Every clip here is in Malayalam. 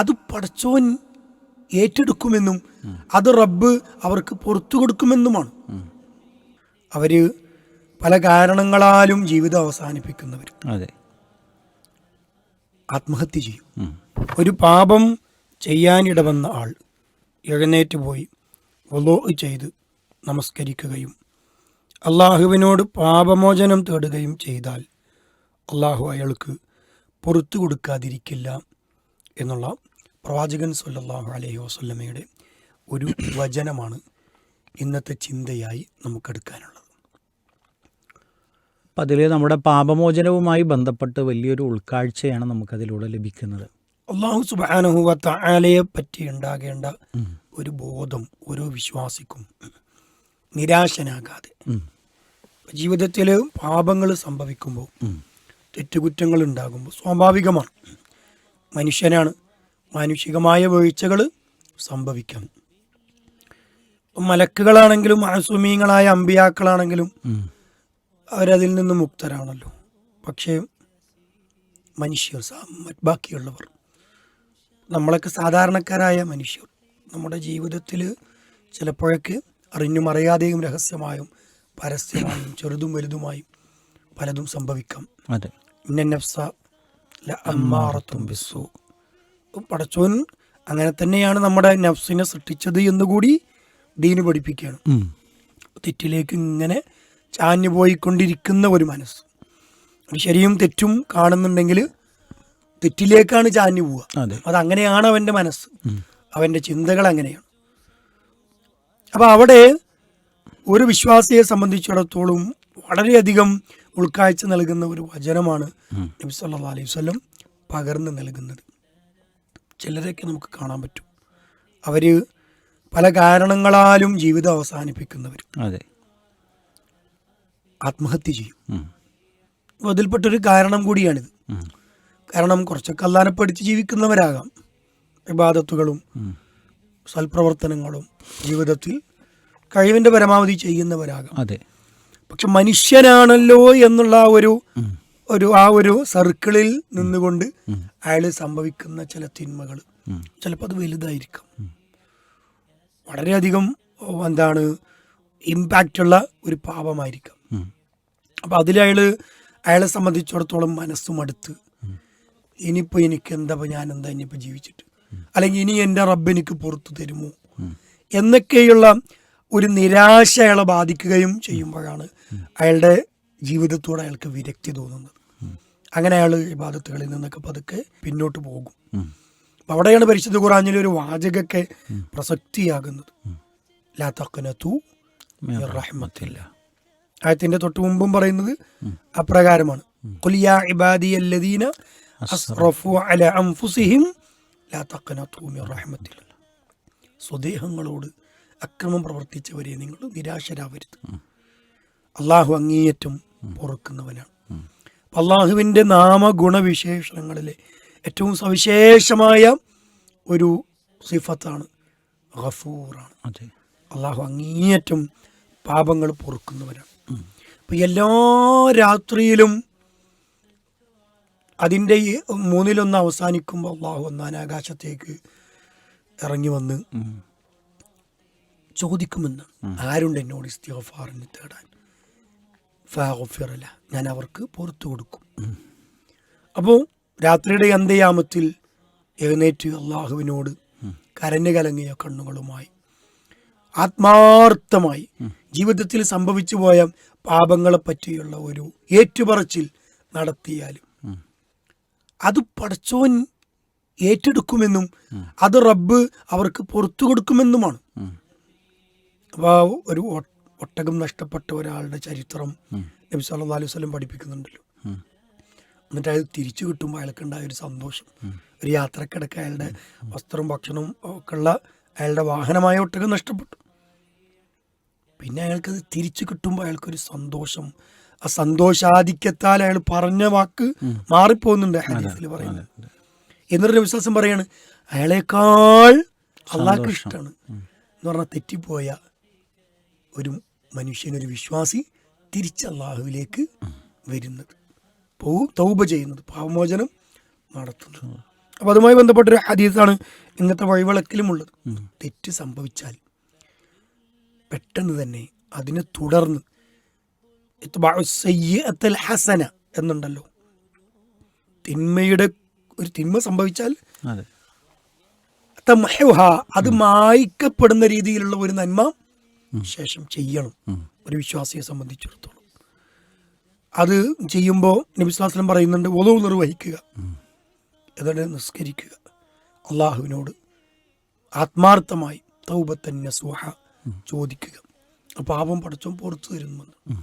അത് പടച്ചോൻ ഏറ്റെടുക്കുമെന്നും അത് റബ്ബ് അവർക്ക് പുറത്തു കൊടുക്കുമെന്നുമാണ്. അവർ പല കാരണങ്ങളാലും ജീവിതം അവസാനിപ്പിക്കുന്നവർ. അതെ. ആത്മഹത്യ ചെയ്യും. ഒരു പാപം ചെയ്യാനിട വന്ന ആൾ എഴുന്നേറ്റ് പോയി വലോ ചെയ്ത് നമസ്കരിക്കുകയും അള്ളാഹുവിനോട് പാപമോചനം തേടുകയും ചെയ്താൽ അള്ളാഹു അയാൾക്ക് പുറത്തു കൊടുക്കാതിരിക്കില്ല എന്നുള്ള പ്രവാചകൻ സല്ലാഹു അലഹി വസല്ലമയുടെ ഒരു വചനമാണ് ഇന്നത്തെ ചിന്തയായി നമുക്കെടുക്കാനുള്ളത്. അപ്പം അതിൽ നമ്മുടെ പാപമോചനവുമായി ബന്ധപ്പെട്ട് വലിയൊരു ഉൾക്കാഴ്ചയാണ് നമുക്കതിലൂടെ ലഭിക്കുന്നത്. അള്ളാഹു സുബാനഹുവ താലയെ പറ്റി ഉണ്ടാകേണ്ട ഒരു ബോധം ഓരോ വിശ്വാസിക്കും നിരാശനാകാതെ. ജീവിതത്തിൽ പാപങ്ങൾ സംഭവിക്കുമ്പോൾ തെറ്റുകുറ്റങ്ങൾ ഉണ്ടാകുമ്പോൾ സ്വാഭാവികമാണ്. മനുഷ്യനാണ് മാനുഷികമായ വീഴ്ചകൾ സംഭവിക്കാം. മലക്കുകളാണെങ്കിലും അസുമീങ്ങളായ അമ്പിയാക്കളാണെങ്കിലും. അവരതിൽ നിന്ന് മുക്തരാണല്ലോ. പക്ഷേ മനുഷ്യർ ബാക്കിയുള്ളവർ. നമ്മളൊക്കെ സാധാരണക്കാരായ മനുഷ്യർ. നമ്മുടെ ജീവിതത്തിൽ ചിലപ്പോഴൊക്കെ അറിഞ്ഞും അറിയാതെയും രഹസ്യമായും പരസ്യമായും ചെറുതും വലുതുമായും പലതും സംഭവിക്കാം. അതെ. ഇന്ന നഫ്സ അമ്മാറത്തും ബിസ്സു. പടച്ചോൻ അങ്ങനെ തന്നെയാണ് നമ്മുടെ നഫ്സിനെ സൃഷ്ടിച്ചത് എന്നുകൂടി ദീന് പഠിപ്പിക്കുകയാണ്. തെറ്റിലേക്ക് ഇങ്ങനെ ചാഞ്ഞു പോയിക്കൊണ്ടിരിക്കുന്ന ഒരു മനസ്സ്. ശരിയും തെറ്റും കാണുന്നുണ്ടെങ്കിൽ തെറ്റിലേക്കാണ് ചാഞ്ഞു പോവുക. അതെ. അങ്ങനെയാണ് അവന്റെ മനസ്സ്. അവന്റെ ചിന്തകൾ അങ്ങനെയാണ്. അപ്പോൾ അവിടെ ഒരു വിശ്വാസിയെ സംബന്ധിച്ചിടത്തോളം വളരെയധികം ഉൾക്കാഴ്ച നൽകുന്ന ഒരു വചനമാണ് നബി അലൈവല്ലം അലൈഹി പകർന്നു നൽകുന്നത്. ചിലരൊക്കെ നമുക്ക് കാണാൻ പറ്റും. അവർ പല കാരണങ്ങളാലും ജീവിതം അവസാനിപ്പിക്കുന്നവർ അതെ. ആത്മഹത്യ ചെയ്യും. അപ്പോൾ അതിൽപ്പെട്ടൊരു കാരണം കൂടിയാണിത്. കാരണം കുറച്ചൊക്കെ അല്ലാതെ പഠിച്ച് ജീവിക്കുന്നവരാകാം. വിവാദത്തുകളും സൽപ്രവർത്തനങ്ങളും ജീവിതത്തിൽ കഴിവിന്റെ പരമാവധി ചെയ്യുന്നവരാകാം. അതെ. പക്ഷെ മനുഷ്യനാണല്ലോ എന്നുള്ള ഒരു. ഒരു ആ ഒരു സർക്കിളിൽ നിന്നുകൊണ്ട് അയാൾ സംഭവിക്കുന്ന ചില തിന്മകൾ. ചിലപ്പോൾ അത് വലുതായിരിക്കും. വളരെയധികം എന്താണ് ഇമ്പാക്റ്റ് ഉള്ള ഒരു പാപമായിരിക്കും. അപ്പൊ അതിൽ അയാൾ അയാളെ സംബന്ധിച്ചിടത്തോളം മനസ്സും അടുത്ത്. ഇനിയിപ്പോൾ എനിക്ക് എന്താ ഞാൻ എന്താ ഇനിയിപ്പോൾ ജീവിച്ചിട്ട്? അല്ലെങ്കിൽ ഇനി എന്റെ റബ്ബ് എനിക്ക് പുറത്തു തരുമോ? എന്നൊക്കെയുള്ള ഒരു നിരാശ അയാളെ ബാധിക്കുകയും ചെയ്യുമ്പോഴാണ് അയാളുടെ ജീവിതത്തോട് അയാൾക്ക് വിരക്തി തോന്നുന്നത്. അങ്ങനെ അയാൾ ഇബാദത്തുകളിൽ നിന്നൊക്കെ പതുക്കെ പിന്നോട്ട് പോകും. അപ്പം അവിടെയാണ് പരിശുദ്ധ ഖുറാനിലെ ഒരു വാചകൊക്കെ പ്രസക്തിയാകുന്നത്. ലാ റഹ്മത്തില്ല. ആയത്തിന്റെ തൊട്ട് മുമ്പും പറയുന്നത് അപ്രകാരമാണ്. അസ്റഫു അല ലാ റഹ്മത്തില്ല. സ്വദേഹങ്ങളോട് അക്രമം പ്രവർത്തിച്ചവരെ നിങ്ങൾ നിരാശരാവരുത്. അള്ളാഹു അങ്ങേയറ്റം പൊറുക്കുന്നവനാണ്. അള്ളാഹുവിന്റെ നാമഗുണവിശേഷണങ്ങളിലെ ഏറ്റവും സവിശേഷമായ ഒരു സിഫത്താണ് ഗഫൂറാണ്. അതെ. അള്ളാഹു അങ്ങേയറ്റം പാപങ്ങൾ പൊറുക്കുന്നവരാണ്. അപ്പം എല്ലാ രാത്രിയിലും അതിന്റെ മൂന്നിലൊന്ന് അവസാനിക്കുമ്പോൾ അള്ളാഹു ഒന്നാനാകാശത്തേക്ക് ഇറങ്ങി വന്ന്. ചോദിക്കുമെന്ന് ആരുണ്ട് എന്നോട് ഇസ്തിഗഫാറിന് തേടാൻ? ഫാഗഫിറല. ഞാൻ അവർക്ക് പുറത്തു കൊടുക്കും. അപ്പോൾ രാത്രിയുടെ അന്ത്യയാമത്തിൽ എഴുന്നേറ്റ് അള്ളാഹുവിനോട് കരഞ്ഞു കലങ്ങിയ കണ്ണുകളുമായി ആത്മാർത്ഥമായി ജീവിതത്തിൽ സംഭവിച്ചു പോയ പാപങ്ങളെ പറ്റിയുള്ള ഒരു ഏറ്റുപറച്ചിൽ നടത്തിയാലും അത് പടച്ചോൻ ഏറ്റെടുക്കുമെന്നും അത് റബ്ബ് അവർക്ക് പുറത്തു കൊടുക്കുമെന്നുമാണ്. അപ്പോൾ ഒരു ഒട്ടകം നഷ്ടപ്പെട്ട ഒരാളുടെ ചരിത്രം നബി സല്ലല്ലാഹു അലൈഹി വസല്ലം പഠിപ്പിക്കുന്നുണ്ടല്ലോ. എന്നിട്ട് അയാൾ തിരിച്ചു കിട്ടുമ്പോൾ അയാൾക്കുണ്ടായ ഒരു സന്തോഷം. ഒരു യാത്രക്കിടക്ക് അയാളുടെ വസ്ത്രവും ഭക്ഷണവും ഒക്കെ ഉള്ള അയാളുടെ വാഹനമായ ഒട്ടകം നഷ്ടപ്പെട്ടു. പിന്നെ അയാൾക്കത് തിരിച്ചു കിട്ടുമ്പോൾ അയാൾക്കൊരു സന്തോഷം. ആ സന്തോഷാധിക്യത്താൽ അയാൾ പറഞ്ഞ വാക്ക് മാറിപ്പോകുന്നുണ്ട് ഹദീസിൽ പറയുന്നത്. എന്നൊരു വിശ്വാസം പറയാണ് അയാളേക്കാൾ അള്ളാഹ്ക്ക് ഇഷ്ടമാണ്. എന്ന് പറഞ്ഞാൽ തെറ്റിപ്പോയ ഒരു മനുഷ്യൻ ഒരു വിശ്വാസി തിരിച്ച് അള്ളാഹുവിലേക്ക് വരുന്നത്. പോവും തൗബ ചെയ്യുന്നത് പാവമോചനം നടത്തുന്നത്. അപ്പോൾ അതുമായി ബന്ധപ്പെട്ടൊരു ഹദീസാണ് ഇന്നത്തെ വഴിവിളക്കിലുമുള്ളത് തെറ്റ് സംഭവിച്ചാൽ പെട്ടെന്ന് തന്നെ അതിനെ തുടർന്ന് ഹസന എന്നുണ്ടല്ലോ. തിന്മയുടെ ഒരു തിന്മ സംഭവിച്ചാൽ അത്. മായ്ക്കപ്പെടുന്ന രീതിയിലുള്ള ഒരു നന്മ ശേഷം ചെയ്യണം. ഒരു വിശ്വാസിയെ സംബന്ധിച്ചിടത്തോളം. അത് ചെയ്യുമ്പോൾ നബിസ്ലാസ്ലം പറയുന്നുണ്ട് ഒലവ് നിർവഹിക്കുക. എന്നിട്ട് നിസ്കരിക്കുക. അള്ളാഹുവിനോട് ആത്മാർത്ഥമായി തൗബത്തൻ നസുഹ ചോദിക്കുക. പാപം പടച്ചോൻ പുറത്തു തരുമെന്ന്.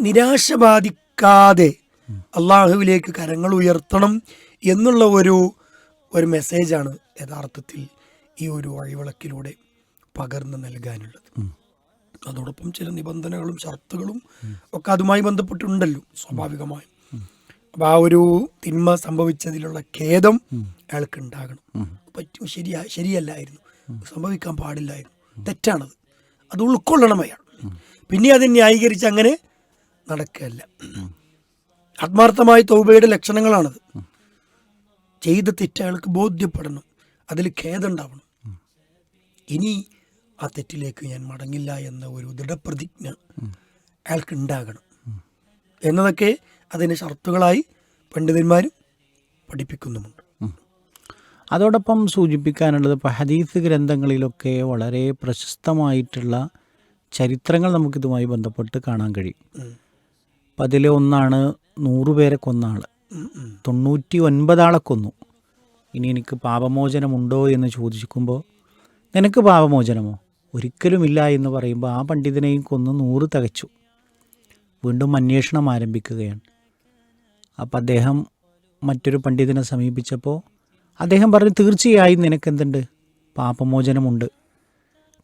നിരാശ ബാധിക്കാതെ അള്ളാഹുവിലേക്ക് കരങ്ങൾ ഉയർത്തണം എന്നുള്ള ഒരു ഒരു മെസ്സേജാണ് യഥാർത്ഥത്തിൽ ഈ ഒരു വഴിവിളക്കിലൂടെ പകർന്നു നൽകാനുള്ളത്. അതോടൊപ്പം ചില നിബന്ധനകളും ഷർത്തുകളും ഒക്കെ അതുമായി ബന്ധപ്പെട്ടുണ്ടല്ലോ സ്വാഭാവികമായും. അപ്പൊ ആ ഒരു തിന്മ സംഭവിച്ചതിലുള്ള ഖേദം അയാൾക്ക് ഉണ്ടാകണം പറ്റൂ ശരിയാ ശരിയല്ലായിരുന്നു. സംഭവിക്കാൻ പാടില്ലായിരുന്നു. തെറ്റാണത്. അത് ഉൾക്കൊള്ളണം അയാൾ. പിന്നെ അത് ന്യായീകരിച്ച് അങ്ങനെ നടക്കുകയല്ല. ആത്മാർത്ഥമായ തൗബയുടെ ലക്ഷണങ്ങളാണത്. ചെയ്ത തെറ്റ് അയാൾക്ക് ബോധ്യപ്പെടണം. അതിൽ ഖേദം ഉണ്ടാവണം. ഇനി ആ തെറ്റിലേക്ക് ഞാൻ മടങ്ങില്ല എന്ന ഒരു ദൃഢപ്രതിജ്ഞ അയാൾക്ക് ഉണ്ടാകണം. എന്നതൊക്കെ അതിന് ഷർത്തുകളായി പണ്ഡിതന്മാരും പഠിപ്പിക്കുന്നുമുണ്ട്. അതോടൊപ്പം സൂചിപ്പിക്കാനുള്ളത് ഇപ്പോൾ ഹദീസ് ഗ്രന്ഥങ്ങളിലൊക്കെ വളരെ പ്രശസ്തമായിട്ടുള്ള ചരിത്രങ്ങൾ നമുക്കിതുമായി ബന്ധപ്പെട്ട് കാണാൻ കഴിയും. അപ്പം അതിലെ ഒന്നാണ് നൂറുപേരെ കൊന്ന ആൾ. തൊണ്ണൂറ്റി ഒൻപതാളെ കൊന്നു. ഇനി എനിക്ക് പാപമോചനമുണ്ടോ എന്ന് ചോദിക്കുമ്പോൾ നിനക്ക് പാപമോചനമോ? ഒരിക്കലുമില്ല എന്ന് പറയുമ്പോൾ ആ പണ്ഡിതനെയും കൊന്ന് നൂറ് തകച്ചു. വീണ്ടും അന്വേഷണം ആരംഭിക്കുകയാണ്. അപ്പം അദ്ദേഹം മറ്റൊരു പണ്ഡിതനെ സമീപിച്ചപ്പോൾ അദ്ദേഹം പറഞ്ഞു തീർച്ചയായും നിനക്കെന്തുണ്ട്? പാപമോചനമുണ്ട്.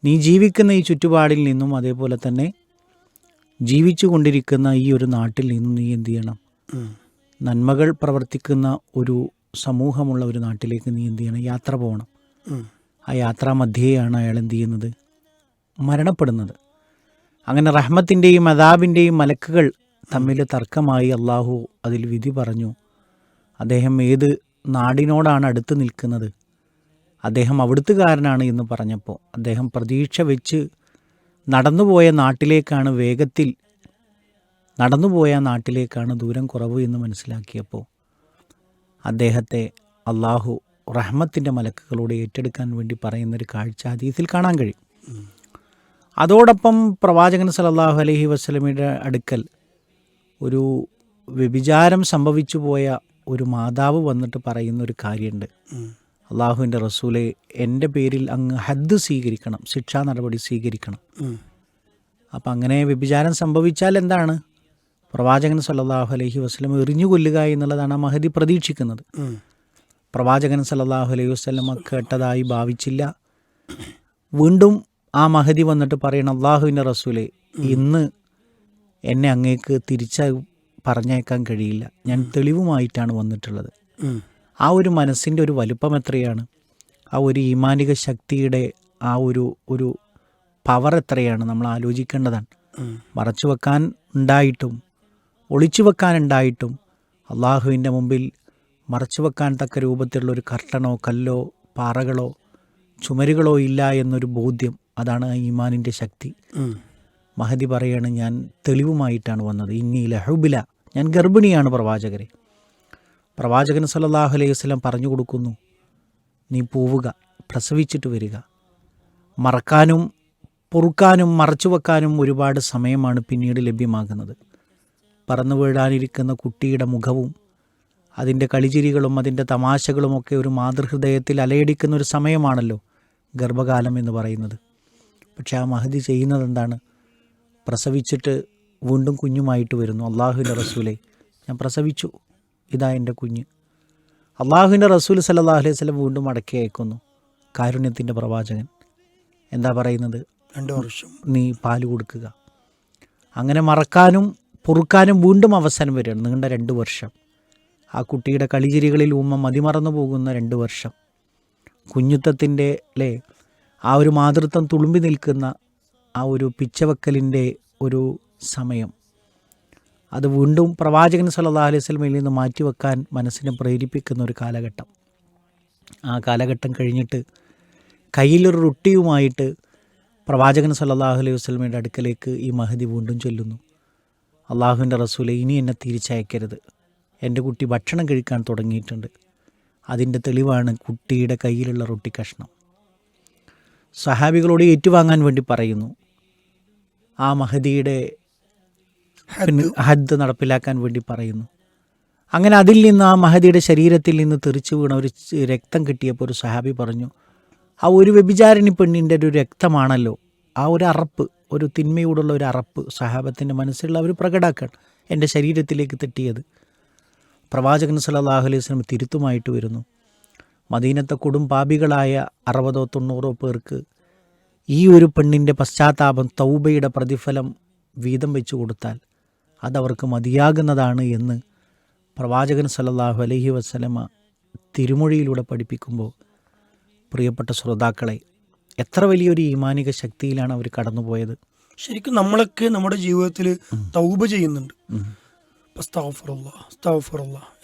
നീ ജീവിക്കുന്ന ഈ ചുറ്റുപാടിൽ നിന്നും അതേപോലെ തന്നെ ജീവിച്ചു കൊണ്ടിരിക്കുന്ന ഈ ഒരു നാട്ടിൽ നിന്നും നീ എന്തു ചെയ്യണം? നന്മകൾ പ്രവർത്തിക്കുന്ന ഒരു സമൂഹമുള്ള ഒരു നാട്ടിലേക്ക് നീ എന്തു ചെയ്യണം? യാത്ര പോകണം. ആ യാത്രാ മധ്യേയാണ് അയാൾ എന്ത് ചെയ്യുന്നത്? മരണപ്പെടുന്നത്. അങ്ങനെ റഹ്മത്തിന്റെയും അതാബിന്റെയും മലക്കുകൾ തമ്മിൽ തർക്കമായി അള്ളാഹു അതിൽ വിധി പറഞ്ഞു. അദ്ദേഹം ഏത് നാടിനോടാണ് അടുത്ത് നിൽക്കുന്നത്? അദ്ദേഹം അവിടുത്തുകാരനാണ് എന്ന് പറഞ്ഞപ്പോൾ അദ്ദേഹം പ്രതീക്ഷ വെച്ച് നടന്നുപോയ നാട്ടിലേക്കാണ് വേഗത്തിൽ നടന്നുപോയ നാട്ടിലേക്കാണ് ദൂരം കുറവ് എന്ന് മനസ്സിലാക്കിയപ്പോൾ അദ്ദേഹത്തെ അള്ളാഹു റഹ്മത്തിന്റെ മലക്കുകളോട് ഏറ്റെടുക്കാൻ വേണ്ടി പറയുന്നൊരു കാഴ്ച ഹദീസിൽ കാണാൻ കഴിയും. അതോടൊപ്പം പ്രവാചകൻ സലല്ലാഹു അലഹി വസ്ലമിയുടെ അടുക്കൽ ഒരു വ്യഭിചാരം സംഭവിച്ചു പോയ ഒരു മാതാവ് വന്നിട്ട് പറയുന്ന ഒരു കാര്യമുണ്ട്. അള്ളാഹുവിന്റെ റസൂലെ എന്റെ പേരിൽ അങ്ങ് ഹദ് സ്വീകരിക്കണം ശിക്ഷാ നടപടി സ്വീകരിക്കണം. അപ്പം അങ്ങനെ വ്യഭിചാരം സംഭവിച്ചാൽ എന്താണ്? പ്രവാചകൻ സല്ലല്ലാഹു അലഹി വസ്ലം എറിഞ്ഞു കൊല്ലുക എന്നുള്ളതാണ് ആ മഹദി പ്രതീക്ഷിക്കുന്നത്. പ്രവാചകൻ സല്ലല്ലാഹു അലൈഹി വസ്ലമ കേട്ടതായി ഭാവിച്ചില്ല. വീണ്ടും ആ മഹതി വന്നിട്ട് പറയണം അള്ളാഹുവിന്റെ റസൂലെ ഇന്ന് എന്നെ അങ്ങേക്ക് തിരിച്ച പറഞ്ഞേക്കാൻ കഴിയില്ല. ഞാൻ തെളിവുമായിട്ടാണ് വന്നിട്ടുള്ളത്. ആ ഒരു മനസ്സിന്റെ ഒരു വലുപ്പം എത്രയാണ്? ആ ഒരു ഈമാനിക ശക്തിയുടെ ആ ഒരു ഒരു പവർ എത്രയാണ്? നമ്മൾ ആലോചിക്കേണ്ടതാണ്. മറച്ചു വെക്കാൻ ഉണ്ടായിട്ടും ഒളിച്ചു വെക്കാൻ ഉണ്ടായിട്ടും അള്ളാഹുവിന്റെ മുമ്പിൽ മറച്ചു വെക്കാൻ തക്ക രൂപത്തിലുള്ള ഒരു കർട്ടനോ കല്ലോ പാറകളോ ചുമരുകളോ ഇല്ല എന്നൊരു ബോധ്യം അതാണ് ഈമാനിന്റെ ശക്തി. മഹദി പറയാണ് ഞാൻ തെളിവുമായിട്ടാണ് വന്നത്. ഇന്നി ലഹുബില ഞാൻ ഗർഭിണിയാണ് പ്രവാചകരെ. പ്രവാചകൻ സല്ലല്ലാഹു അലൈഹി വസല്ലം പറഞ്ഞു കൊടുക്കുന്നു നീ പോവുക പ്രസവിച്ചിട്ട് വരിക. മറക്കാനും പൊറുക്കാനും മറച്ചു വെക്കാനും ഒരുപാട് സമയമാണ് പിന്നീട് ലഭ്യമാകുന്നത്. പറന്നു വീഴാനിരിക്കുന്ന കുട്ടിയുടെ മുഖവും അതിന്റെ കളിചിരികളും അതിന്റെ തമാശകളുമൊക്കെ ഒരു മാതൃഹൃദയത്തിൽ അലയടിക്കുന്ന ഒരു സമയമാണല്ലോ ഗർഭകാലം എന്ന് പറയുന്നത്. പക്ഷേ ആ മഹദി ചെയ്യുന്നത് എന്താണ്? പ്രസവിച്ചിട്ട് വീണ്ടും കുഞ്ഞുമായിട്ട് വരുന്നു അള്ളാഹുവിന്റെ റസൂലെ. ഞാൻ പ്രസവിച്ചു. ഇതാ എന്റെ കുഞ്ഞ്. അള്ളാഹുവിന്റെ റസൂൽ സല്ലല്ലാഹു അലൈഹി വസല്ലം വീണ്ടും മടക്കി അയക്കുന്നു. കാരുണ്യത്തിന്റെ പ്രവാചകൻ. എന്താ പറയുന്നത്? രണ്ട് വർഷം. നീ പാൽ കൊടുക്കുക. അങ്ങനെ മറക്കാനും പൊറുക്കാനും വീണ്ടും അവസരം വരികയാണ്. നീണ്ട രണ്ട് വർഷം. ആ കുട്ടിയുടെ കളിചിരികളിൽ ഉമ്മ മതിമറന്നു പോകുന്ന രണ്ട് വർഷം. കുഞ്ഞുത്തത്തിന്റെ അല്ലേ? ആ ഒരു മാതൃത്വം തുളുമ്പി നിൽക്കുന്ന ആ ഒരു പിച്ചവക്കലിന്റെ ഒരു സമയം. അത് വീണ്ടും പ്രവാചകൻ സല്ലാ അലൈഹി വസല്ലമയിൽ നിന്ന് മാറ്റിവെക്കാൻ മനസ്സിനെ പ്രേരിപ്പിക്കുന്ന ഒരു കാലഘട്ടം. ആ കാലഘട്ടം കഴിഞ്ഞിട്ട് കയ്യിലൊരു റൊട്ടിയുമായിട്ട് പ്രവാചകൻ സല്ലാഹു അലൈഹി വസല്ലമയുടെ അടുക്കലേക്ക് ഈ മഹദി വീണ്ടും ചൊല്ലുന്നു. അള്ളാഹുവിന്റെ റസൂലെ ഇനി എന്നെ തിരിച്ചയക്കരുത്. എന്റെ കുട്ടി ഭക്ഷണം കഴിക്കാൻ തുടങ്ങിയിട്ടുണ്ട്. അതിന്റെ തെളിവാണ് കുട്ടിയുടെ കയ്യിലുള്ള റൊട്ടി കഷ്ണം. സഹാബികളോട് ഏറ്റുവാങ്ങാൻ വേണ്ടി പറയുന്നു. ആ മഹദിയുടെ ഹദ്. നടപ്പിലാക്കാൻ വേണ്ടി പറയുന്നു. അങ്ങനെ അതിൽ നിന്ന് ആ മഹദിയുടെ ശരീരത്തിൽ നിന്ന് തെറിച്ചു വീണ ഒരു രക്തം കിട്ടിയപ്പോൾ ഒരു സഹാബി പറഞ്ഞു ആ ഒരു വ്യഭിചാരിണി പെണ്ണിന്റെ ഒരു രക്തമാണല്ലോ. ആ ഒരു അറപ്പ് ഒരു തിന്മയോടുള്ള ഒരു അറപ്പ് സഹാബത്തിന്റെ മനസ്സിലുള്ള അവർ പ്രകടാക്കാണ് എന്റെ ശരീരത്തിലേക്ക് തെറ്റിയത്. പ്രവാചകൻ സല്ലല്ലാഹു അലൈഹി വസല്ലം തിരുത്തുമായിട്ട് വരുന്നു. മദീനത്തെ കൊടും പാപികളായ അറുപതോ തൊണ്ണൂറോ പേർക്ക് ഈ ഒരു പെണ്ണിന്റെ പശ്ചാത്താപം തൗബയുടെ പ്രതിഫലം വീതം വെച്ചു കൊടുത്താൽ അതവർക്ക് മതിയാകുന്നതാണ് എന്ന് പ്രവാചകൻ സല്ലല്ലാഹു അലഹി വസ്ലമ തിരുമൊഴിയിലൂടെ പഠിപ്പിക്കുമ്പോൾ പ്രിയപ്പെട്ട ശ്രോതാക്കളെ എത്ര വലിയൊരു ഈമാനിക ശക്തിയിലാണ് അവർ കടന്നുപോയത്. ശരിക്കും നമ്മളൊക്കെ നമ്മുടെ ജീവിതത്തിൽ തൗബ ചെയ്യുന്നുണ്ട്.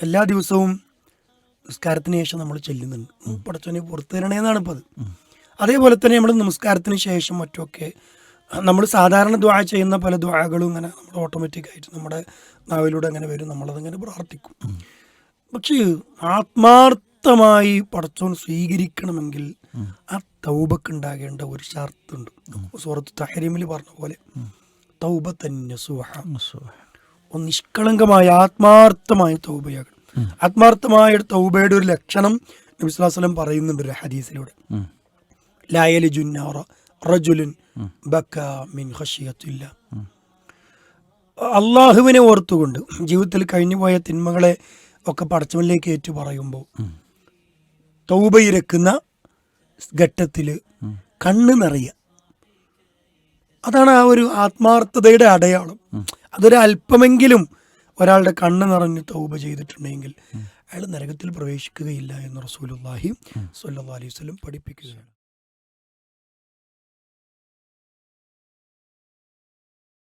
എല്ലാ ദിവസവും നിസ്കാരത്തിന് ശേഷം നമ്മൾ ചെല്ലുന്നുണ്ട്. പടച്ചോനെ പുറത്തു തരണേന്നാണ് ഇപ്പോൾ അത്. അതേപോലെ തന്നെ നമ്മൾ നമസ്കാരത്തിന് ശേഷം മറ്റൊക്കെ നമ്മൾ സാധാരണ ദ്വാ ചെയ്യുന്ന പല ദ്വാകളും ഇങ്ങനെ നമ്മൾ ഓട്ടോമാറ്റിക് ആയിട്ട് നമ്മുടെ നാവിലൂടെ അങ്ങനെ വരും. നമ്മളതങ്ങനെ പ്രാർത്ഥിക്കും. പക്ഷേ ആത്മാർത്ഥമായി പടച്ചോൻ സ്വീകരിക്കണമെങ്കിൽ ആ തൗബക്ക് ഉണ്ടാകേണ്ട ഒരു ഷർത്തുണ്ട്. സുഹൃത്ത് തഹരീമിൽ പറഞ്ഞ പോലെ തൗബ തന്നെ സുഹ നിഷ്കളങ്കമായ ആത്മാർത്ഥമായ തൗബയാകണം. ആത്മാർത്ഥമായ തൗബയുടെ ഒരു ലക്ഷണം നബി വസല്ലം പറയുന്നുണ്ട് ഒരു ഹദീസിലൂടെ. ലായലി ജുന്നാറ റജുലുൻ ബക്ക മിൻ അള്ളാഹുവിനെ ഓർത്തുകൊണ്ട് ജീവിതത്തിൽ കഴിഞ്ഞുപോയ തിന്മകളെ ഒക്കെ പടച്ചവനിലേക്ക് ഏറ്റു പറയുമ്പോൾ തൗബയിരക്കുന്ന ഘട്ടത്തിൽ കണ്ണ് നിറയ. അതാണ് ആ ഒരു ആത്മാർത്ഥതയുടെ അടയാളം. അതൊരു അല്പമെങ്കിലും ഒരാളുടെ കണ്ണ് നിറഞ്ഞ് തൗബ ചെയ്തിട്ടുണ്ടെങ്കിൽ അയാൾ നരകത്തിൽ പ്രവേശിക്കുകയില്ല എന്ന് റസൂലുള്ളാഹി സല്ലാ അലൈഹി വസല്ലം പഠിപ്പിക്കുകയാണ്.